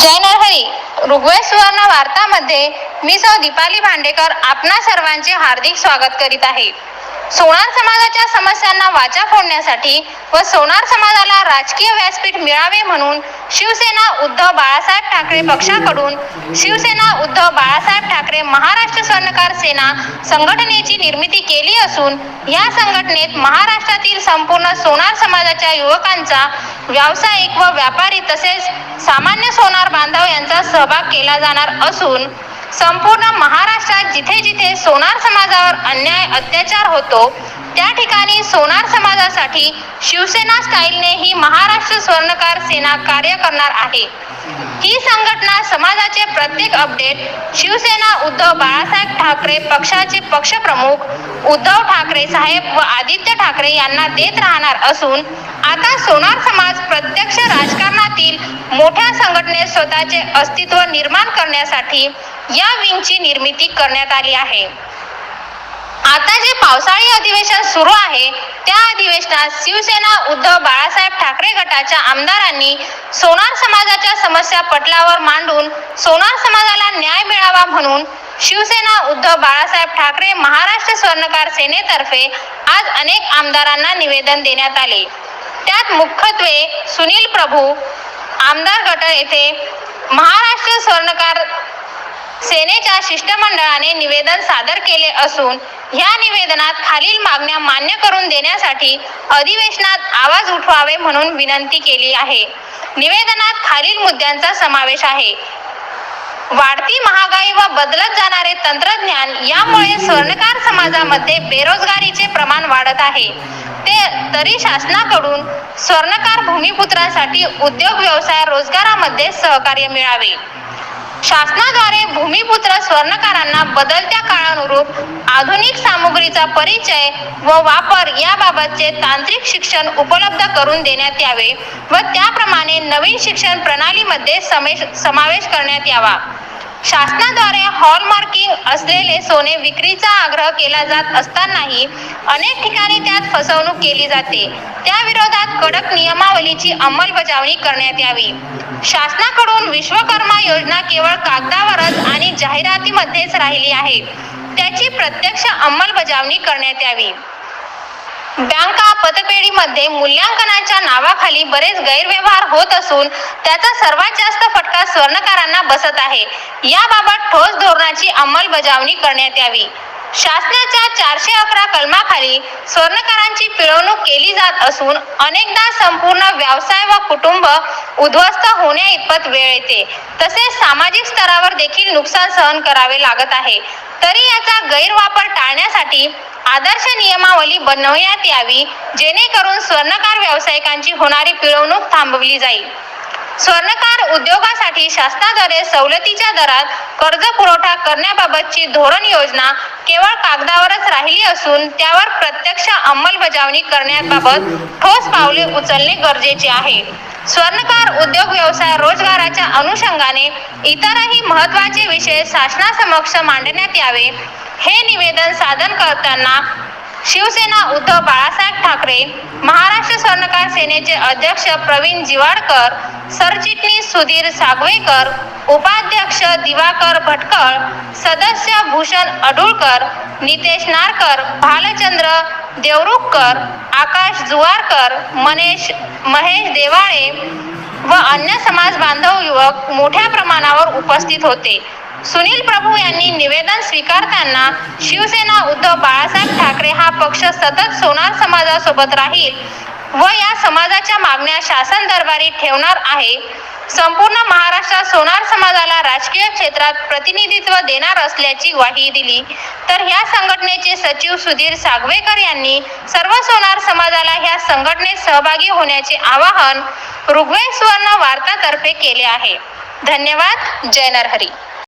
जय नरहरी ऋग्वेद सुवर्ण वार्तामध्ये मी सौ दीपाली भांडेकर आपणा सर्वांचे हार्दिक स्वागत करीत आहे. सोनार समाजाच्या समस्यांना वाचा फोडण्यासाठी व सोनार समाजाला राजकीय व्यासपीठ मिळावे म्हणून शिवसेना उद्धव बाळासाहेब ठाकरे पक्षाकडून शिवसेना उद्धव बाळासाहेब ठाकरे महाराष्ट्र स्वर्णकार सेना संघटनेची निर्मिती केली असून या संघटनेत महाराष्ट्रातील संपूर्ण सोनार समाजाच्या युवकांचा व्यावसायिक व व्यापारी तसेच सामान्य सोनार बांधव यांचा सहभाग केला जाणार असून संपूर्ण महाराष्ट्रात जिथे जिथे सोनार समाजावर अन्याय अत्याचार होतो त्या ठिकाणी सोनार समाजासाठी शिवसेना स्टाईलने ही महाराष्ट्र स्वर्णकार सेना कार्य करणार आहे. ही संघटना समाजाचे प्रत्येक अपडेट शिवसेना उद्धव बाळासाहेब ठाकरे पक्षाचे पक्षप्रमुख उद्धव ठाकरे साहेब व आदित्य ठाकरे यांना देत राहणार असून आता सोनार समाज प्रत्यक्ष राजकारणातील मोठ्या संघटनेत स्वतःचे अस्तित्व निर्माण करण्यासाठी या विंगची निर्मिती करण्यात आली आहे. आता जे पावसाळी अधिवेशन सुरू आहे त्या अधिवेशनात शिवसेना उद्धव बाळासाहेब ठाकरे गटाच्या आमदारांनी सोनार समाजाच्या समस्या पटलावर मांडून सोनार समाजाला न्याय मिळावा म्हणून शिवसेना उद्धव बाळासाहेब ठाकरे महाराष्ट्र स्वर्णकार सेनेतर्फे आज अनेक आमदारांना निवेदन देण्यात आले. त्यात मुख्यत्वे सुनील प्रभू आमदार गट येथे महाराष्ट्र स्वर्णकार सेनेच्या शिष्टमंडळाने निवेदन सादर केले असून ह्या निवेदनात खालील मागण्या मान्य करून देण्यासाठी अधिवेशनात आवाज उठवावे म्हणून विनंती केली आहे. निवेदनात खालील मुद्द्यांचा समावेश आहे. वाढती महागाई व बदलत जाणारे तंत्रज्ञान यामुळे स्वर्णकार समाजामध्ये बेरोजगारीचे प्रमाण वाढत आहे. ते तरी शासनाकडून स्वर्णकार भूमिपुत्रांसाठी उद्योग व्यवसाय रोजगारामध्ये सहकार्य मिळावे. शासनाद्वारे भूमिपुत्र स्वर्णकारांना बदलत्या काळानुरूप आधुनिक सामुग्रीचा परिचय व वापर याबाबतचे तांत्रिक शिक्षण उपलब्ध करून देण्यात यावे व त्याप्रमाणे नवीन शिक्षण प्रणालीमध्ये समेश समावेश करण्यात यावा. शासनाद्वारे हॉलमार्किंग असलेले सोने विक्रीचा आग्रह केला जात असतानाही अनेक ठिकाणी त्यात फसवणूक केली जाते. त्या विरोधात कडक नियमावलीची अंमलबजावणी करण्यात यावी. शासनाकडून विश्वकर्मा योजना केवळ कागदावरच आणि जाहिरातीमध्येच राहिली आहे. त्याची प्रत्यक्ष अंमलबजावणी करण्यात यावी. बँका पतपेढीमध्ये मूल्यांकनाच्या नावाखाली बरेच गैरव्यवहार होत असून त्याचा सर्वात जास्त फटका स्वर्णकारांना बसत आहे. याबाबत ठोस धोरणाची अंमलबजावणी करण्यात यावी. शासनाच्या चारशे अकरा कलमाखाली स्वर्णकारांची पिळवणूक केली जात असून अनेकदा संपूर्ण व्यवसाय व कुटुंब उद्ध्वस्त होण्या इतपत वेळ येते. तसेच सामाजिक स्तरावर देखील नुकसान सहन करावे लागत आहे. तरी याचा गैरवापर टाळण्यासाठी आदर्श नियमावली बनवण्यात यावी जेणेकरून स्वर्णकार व्यावसायिकांची होणारी पिळवणूक थांबवली जाईल. स्वर्णकार उद्योगासाठी शासनाद्वारे सवलतीच्या दरात कर्ज पुरवठा करण्याबाबतची धोरण योजना केवळ कागदावरच राहिली असून त्यावर प्रत्यक्ष अंमलबजावणी करण्याबाबत ठोस पावले उचलणे गरजेचे आहे. स्वर्णकार उद्योग व्यवसाय रोजगाराच्या अनुषंगाने इतरही महत्त्वाचे विषय शासनासमक्ष मांडण्यात यावे हे निवेदन सादर करताना शिवसेना उद्धव बाळासाहेब ठाकरे महाराष्ट्र स्वर्णकार सेनेचे अध्यक्ष प्रवीण जिवाडकर सरचिटणीस सुधीर सागवेकर उपाध्यक्ष दिवाकर भटकळ सदस्य भूषण अडुळकर नितेश नारकर भालचंद्र देवरुखकर आकाश जुवारकर मनेश महेश देवाळे व अन्य समाज बांधव युवक मोठ्या प्रमाणावर उपस्थित होते. सुनील प्रभू यांनी निवेदन स्वीकारताना शिवसेना उद्धव बाळासाहेब ठाकरे हा पक्ष सतत सोनार समाजासोबत राहील व या समाजाच्या मागण्या शासन दरबारी ठेवणार आहे. संपूर्ण महाराष्ट्रात सोनार समाजाला राजकीय क्षेत्रात प्रतिनिधित्व देणार असल्याची ग्वाही दिली. तर ह्या संघटनेचे सचिव सुधीर सागवेकर यांनी सर्व सोनार समाजाला ह्या संघटनेत सहभागी होण्याचे आवाहन ऋग्वेद सुवर्ण वार्तातर्फे केले आहे. धन्यवाद. जय नरहरी.